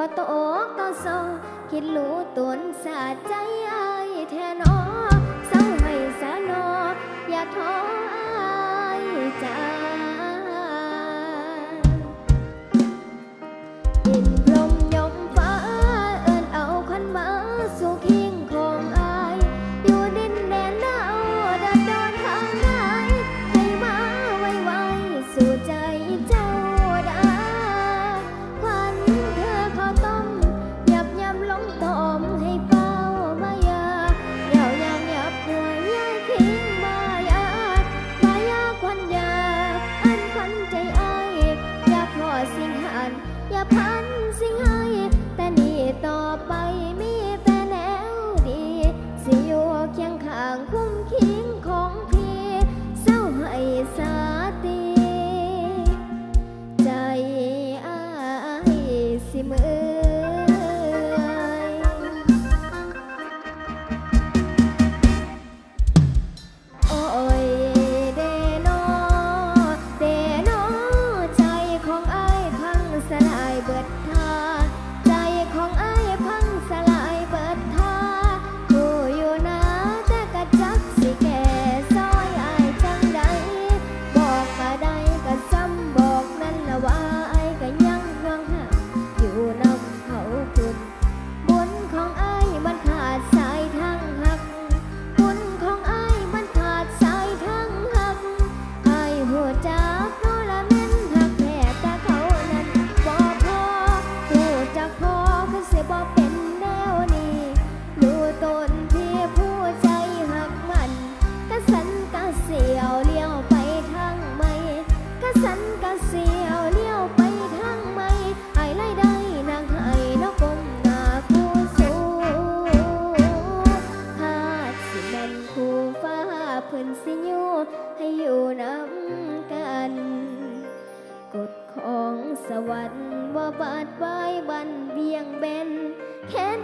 อตกต่อโซคิดรู้ตนสะใจไอแทนอเศร้าไม่สะนออย่าท้อ subscriber บาดไว้บันเบียงเบนเข็น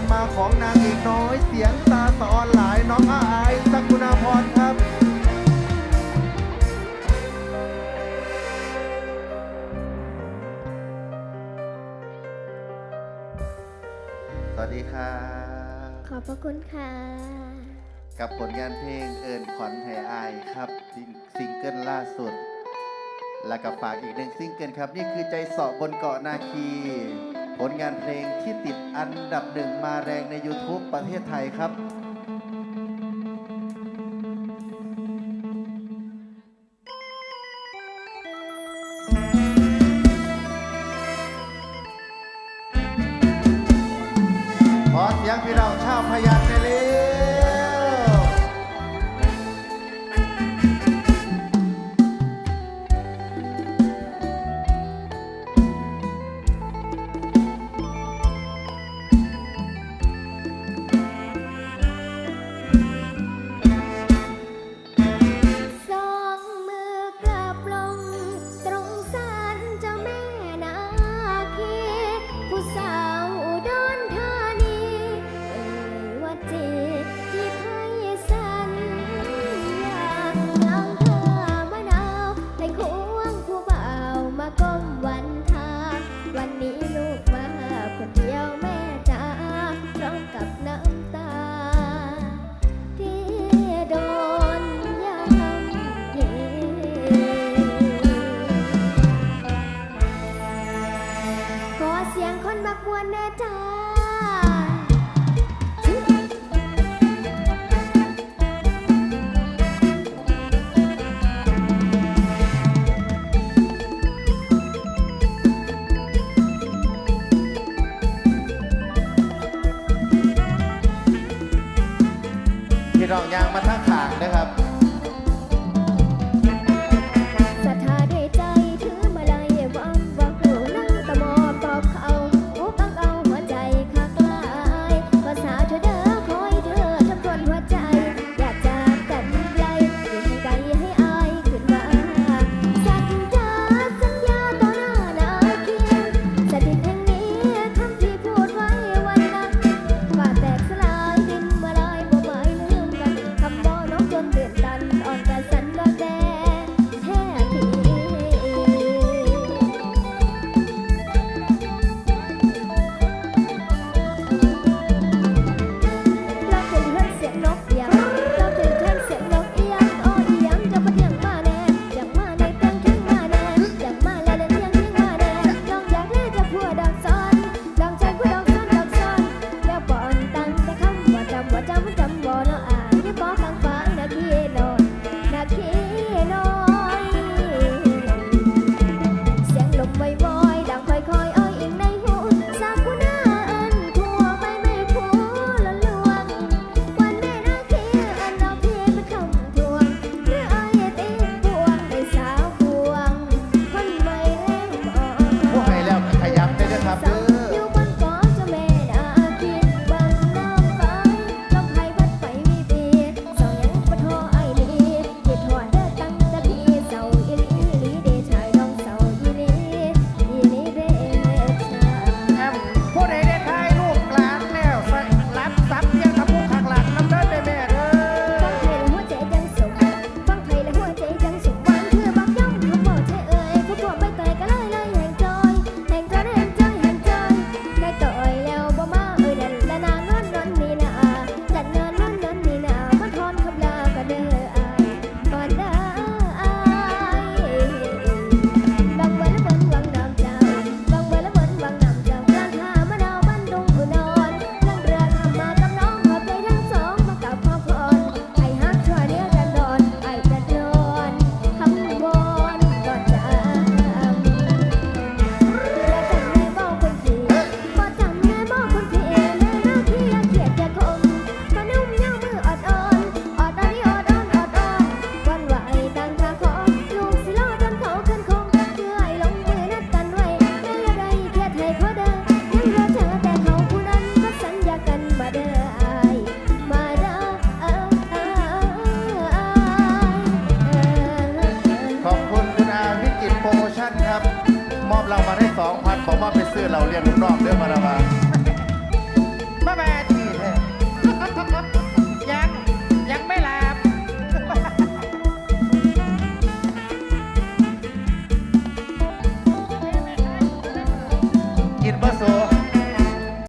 การมาของนางเอกน้อย เสียงตาสอนหลายน้องอาไสักกุณาพรครับสวัสดีครับขอบพระคุณค่ะ กับผลงานเพลงเอิญขวัญไทยอายครับซิงเกิลล่าสุด และกับฝากอีกหนึ่งซิงเกิลครับ นี่คือใจสอบบนเกาะนาคี ผลงานเพลงที่ติดอันดับหนึ่งมาแรงใน YouTube ประเทศไทยครับ รางวัลให้สองพันบอกว่าไปซื้อเราเรียนลูน้องเรื่องมาละมา